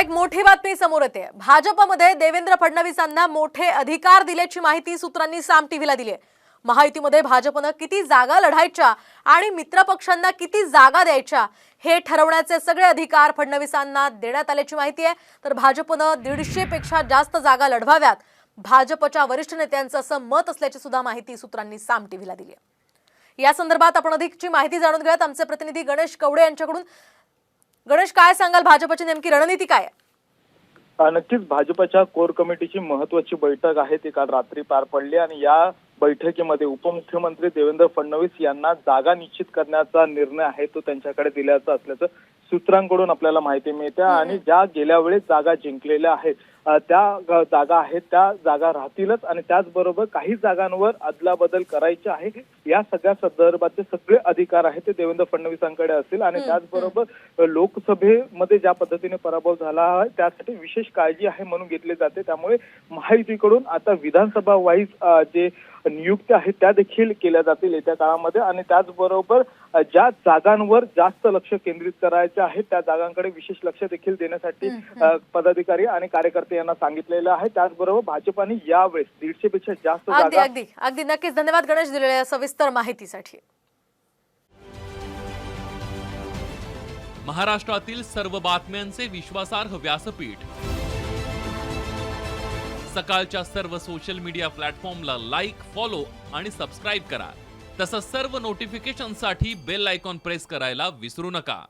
एक मोठी बातमी समोर येते. भाजपमध्ये देवेंद्र फडणवीसांना मोठे अधिकार दिल्याची माहिती सूत्रांनी साम टीव्हीला दिली आहे महायुतीमध्ये भाजपनं किती जागा लढायच्या आणि मित्रपक्षांना किती जागा द्यायच्या हे ठरवण्याचे सगळे अधिकार फडणवीसांना देण्यात आल्याची माहिती आहे. तर भाजपनं दीडशे पेक्षा जास्त जागा लढवाव्यात. भाजपच्या वरिष्ठ नेत्यांचं असं मत असल्याची सुद्धा माहिती सूत्रांनी साम टीव्हीला दिली आहे या संदर्भात आपण अधिकची माहिती जाणून घेऊयात. आमचे प्रतिनिधी गणेश कवडे यांच्याकडून गणेश काय सांगाल? भाजपची नेमकी रणनीती काय आहे? नक्कीच भाजपच्या कोर कमिटीची महत्वाची बैठक आहे ती काल रात्री पार पडली आणि या बैठकीमध्ये उपमुख्यमंत्री देवेंद्र फडणवीस यांना जागा निश्चित करण्याचा निर्णय आहे तो त्यांच्याकडे दिल्याचा असल्याचं सूत्रांकडून आपल्याला माहिती मिळते. आणि ज्या गेल्या वेळेस जागा जिंकलेल्या आहेत त्या जागा आहेत त्या जागा राहतीलच आणि त्याचबरोबर काही जागांवर अदलाबदल करायची आहे. या सगळ्या संदर्भाचे सगळे अधिकार आहेत ते देवेंद्र फडणवीसांकडे असतील आणि त्याचबरोबर लोकसभेमध्ये ज्या पद्धतीने पराभव झाला आहे त्यासाठी विशेष काळजी आहे म्हणून घेतली जाते. त्यामुळे महायुतीकडून आता विधानसभा वाईज जे नियुक्त्या आहेत त्या देखील केल्या जातील येत्या काळामध्ये. आणि त्याचबरोबर ज्या जागांवर जास्त लक्ष केंद्रित करायचे आहे त्या जागांकडे विशेष लक्ष देखील देण्यासाठी पदाधिकारी आणि कार्यकर्ते यांना सांगितलेलं आहे. त्याचबरोबर भाजपाने यावेळेस दीडशे पेक्षा जास्त अगदी अगदी. नक्कीच धन्यवाद गणेश दिलेल्या सविस्तर माहितीसाठी. महाराष्ट्रातील सर्व बातम्यांचे विश्वासार्ह व्यासपीठ. सकाळच्या सर्व सोशल मीडिया प्लॅटफॉर्मला लाईक फॉलो आणि सबस्क्राईब करा. तसंच सर्व नोटिफिकेशनसाठी बेल आयकॉन प्रेस करायला विसरू नका.